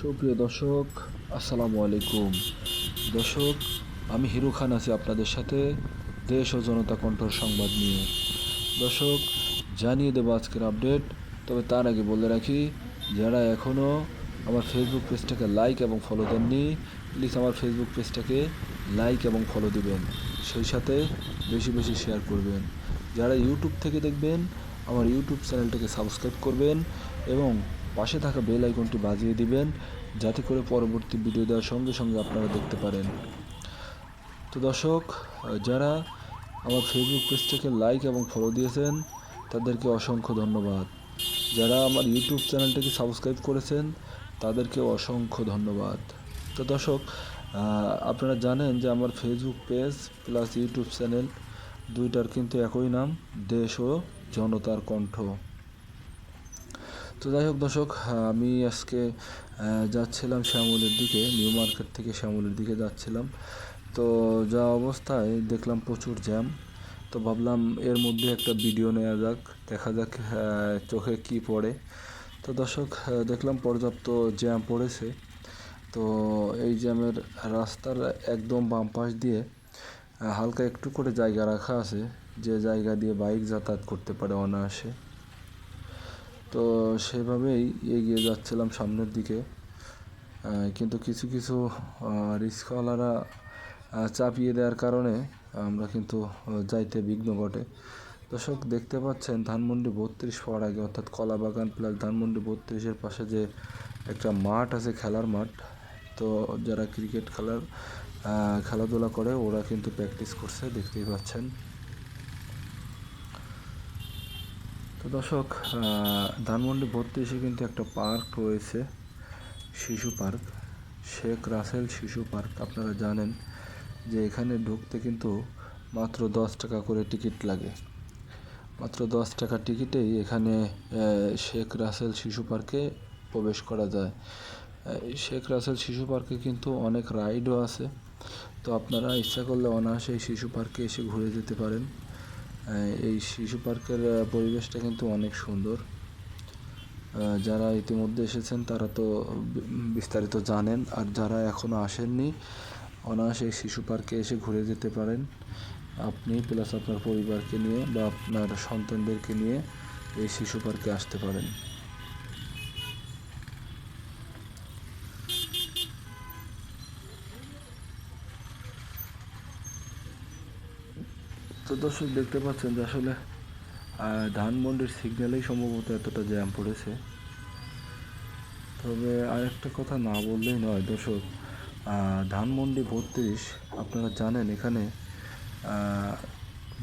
সুপ্রিয় দর্শক, আসসালামু আলাইকুম। দর্শক, আমি হিরু খান আছি আপনাদের সাথে দেশ ও জনতা কণ্ঠর সংবাদ নিয়ে। দর্শক, জানিয়ে দেবো আজকের আপডেট। তবে তার আগে বলে রাখি, যারা এখনও আমার ফেসবুক পেজটাকে লাইক এবং ফলো দেননি প্লিজ আমার ফেসবুক পেজটাকে লাইক এবং ফলো দিবেন। সেই সাথে বেশি বেশি শেয়ার করবেন। যারা ইউটিউব থেকে দেখবেন, আমার ইউটিউব চ্যানেলটাকে সাবস্ক্রাইব করবেন এবং পাশে থাকা বেল আইকনটি বাজিয়ে দিবেন, যাতে করে পরবর্তী ভিডিও দেওয়ার সঙ্গে সঙ্গে আপনারা দেখতে পারেন। তো দর্শক, যারা আমার ফেসবুক পেজটাকে লাইক এবং ফলো দিয়েছেন, তাদেরকে অসংখ্য ধন্যবাদ। যারা আমার ইউটিউব চ্যানেলটাকে সাবস্ক্রাইব করেছেন, তাদেরকে অসংখ্য ধন্যবাদ। তো দর্শক আপনারা জানেন যে আমার Facebook page plus YouTube channel দুইটার কিন্তু একই নাম, দেশ ও জনতার কণ্ঠ। তো যাই হোক দর্শক, আমি আজকে যাচ্ছিলাম শ্যামলের দিকে, নিউ মার্কেট থেকে শ্যামলের দিকে যাচ্ছিলাম। তো যা অবস্থায় দেখলাম প্রচুর জ্যাম। তো ভাবলাম এর মধ্যে একটা ভিডিও নেওয়া যাক, দেখা যাক চোখে কি পড়ে। তো দর্শক দেখলাম পর্যাপ্ত জ্যাম পড়েছে। তো এই জ্যামের রাস্তার একদম বাম পাশ দিয়ে হালকা একটু করে জায়গা রাখা আছে, যে জায়গা দিয়ে বাইক যাতায়াত করতে পারে অনায়াসে। তো সেভাবেই এগিয়ে যাচ্ছিলাম সামনের দিকে। কিন্তু কিছু কিছু রিক্সাওয়ালারা চাপিয়ে দেওয়ার কারণে আমরা কিন্তু যাইতে বিঘ্ন ঘটে। দর্শক, দেখতে পাচ্ছেন ধানমন্ডি বত্রিশ পাওয়ার আগে, অর্থাৎ কলাবাগান প্লাস ধানমন্ডি বত্রিশের পাশে যে একটা মাঠ আছে, খেলার মাঠ, তো যারা ক্রিকেট খেলার খেলাধুলা করে, ওরা কিন্তু প্র্যাকটিস করছে, দেখতেই পাচ্ছেন। তো দর্শক ধানমন্ডি বত্রিশে কিন্তু একটা পার্ক রয়েছে, শিশু পার্ক, শেখ রাসেল শিশু পার্ক। আপনারা জানেন যে এখানে ঢুকতে কিন্তু মাত্র দশ টাকা করে টিকিট লাগে। মাত্র দশ টাকা টিকিটেই এখানে শেখ রাসেল শিশু পার্কে প্রবেশ করা যায়। শেখ রাসেল শিশু পার্কে কিন্তু অনেক রাইডও আছে। তো আপনারা ইচ্ছা করলে অনায়াসে শিশু পার্কে এসে ঘুরে যেতে পারেন। এই শিশু পার্কের পরিবেশটা কিন্তু অনেক সুন্দর। যারা ইতিমধ্যে এসেছেন, তারা তো বিস্তারিত জানেন। আর যারা এখনও আসেননি, অনায়াসে এই শিশু পার্কে এসে ঘুরে যেতে পারেন। আপনি প্লাস আপনার পরিবারকে নিয়ে বা আপনার সন্তানদেরকে নিয়ে এই শিশু পার্কে আসতে পারেন। তো দর্শক দেখতে পাচ্ছেন যে আসলে ধানমন্ডির সিগন্যালেই সম্ভবত এতটা জ্যাম পড়েছে। তবে আরেকটা কথা না বললেই নয় দর্শক ধানমন্ডি বত্রিশ, আপনারা জানেন এখানে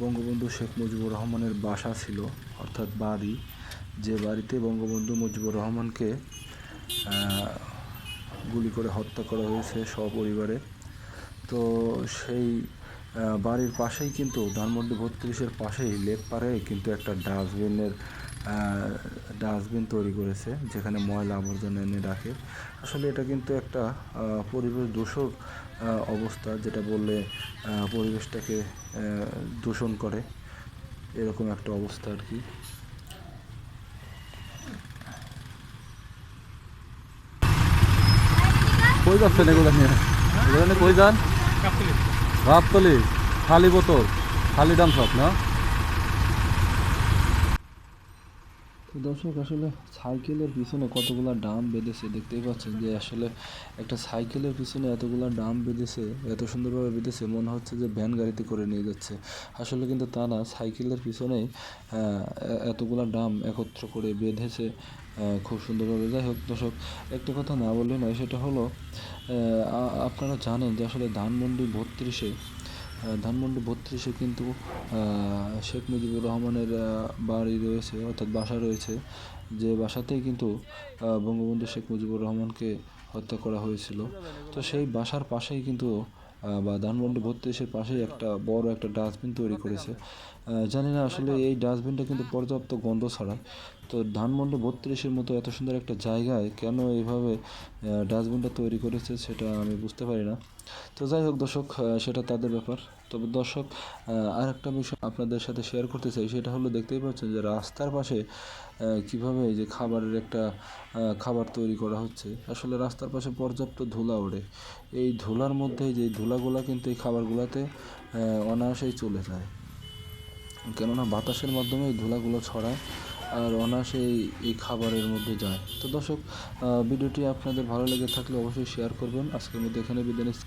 বঙ্গবন্ধু শেখ মুজিবুর রহমানের বাসা ছিল, অর্থাৎ বাড়ি। যে বাড়িতে বঙ্গবন্ধু মুজিবুর রহমানকে গুলি করে হত্যা করা হয়েছে সপরিবারে। তো সেই বাড়ির পাশেই কিন্তু ধানমন্ডি বত্রিশের পাশেই লেক পাড়ে কিন্তু একটা ডাস্টবিনের ডাস্টবিন তৈরি করেছে যেখানে ময়লা আবর্জনা এনে রাখে। আসলে এটা কিন্তু একটা পরিবেশ দূষক অবস্থা যেটা বললে পরিবেশটাকে দূষণ করে। এরকম একটা অবস্থা আর কি। কই যাচ্ছেন এগুলো নিয়ে? এগুলো নিয়ে কই যান? গাবতলি খালি বোতল খালি ডাম সব না? তো দর্শক, আসলে সাইকেলের পিছনে কতগুলা ডাম বেঁধেছে দেখতেই পাচ্ছেন যে আসলে একটা সাইকেলের পিছনে এতগুলা ডাম বেঁধেছে, এত সুন্দরভাবে বেঁধেছে, মনে হচ্ছে যে ভ্যান গাড়িতে করে নিয়ে যাচ্ছে। আসলে কিন্তু তা না, সাইকেলের পিছনেই এতগুলা ডাম একত্র করে বেঁধেছে খুব সুন্দরভাবে। যাই হোক দর্শক, একটা কথা না বললে নয়, সেটা হলো আপনারা জানেন যে আসলে ধানমন্ডি বত্রিশে ধানমন্ডি বত্রিশে কিন্তু শেখ মুজিবুর রহমানের বাড়ি রয়েছে, অর্থাৎ বাসা রয়েছে। যে বাসাতেই কিন্তু বঙ্গবন্ধু শেখ মুজিবুর রহমানকে হত্যা করা হয়েছিল। তো সেই বাসার পাশেই কিন্তু বা ধানমন্ডি বত্রিশের পাশেই একটা বড় একটা ডাস্টবিন তৈরি করেছে। জানি না আসলে এই ডাস্টবিনটা কিন্তু পর্যাপ্ত গন্ধ ছড়ায় তো ধানমন্ডি বত্রিশের মতো এত সুন্দর একটা জায়গায় কেন এইভাবে ডাস্টবিনটা তৈরি করেছে সেটা আমি বুঝতে পারি না। তো যাই হোক দর্শক সেটা তাদের ব্যাপার। তবে দর্শক আর একটা বিষয় আপনাদের সাথে শেয়ার করতে চাই সেটা হলো দেখতেই পাচ্ছেন যে রাস্তার পাশে কীভাবে যে খাবারের একটা খাবার তৈরি করা হচ্ছে। আসলে রাস্তার পাশে পর্যাপ্ত ধুলা ওড়ে এই ধুলার মধ্যে যে ধুলাগুলা কিন্তু এই খাবারগুলোতে অনায়াসেই চলে যায়। কেননা বাতাসের মাধ্যমে এই ধুলাগুলো ছড়ায় আর অনায়াসে এই- এই খাবারের মধ্যে যায় তো দর্শক ভিডিওটি আপনাদের ভালো লেগে থাকলে অবশ্যই শেয়ার করবেন আজকের মধ্যে এখানে বিদায় নিচ্ছি।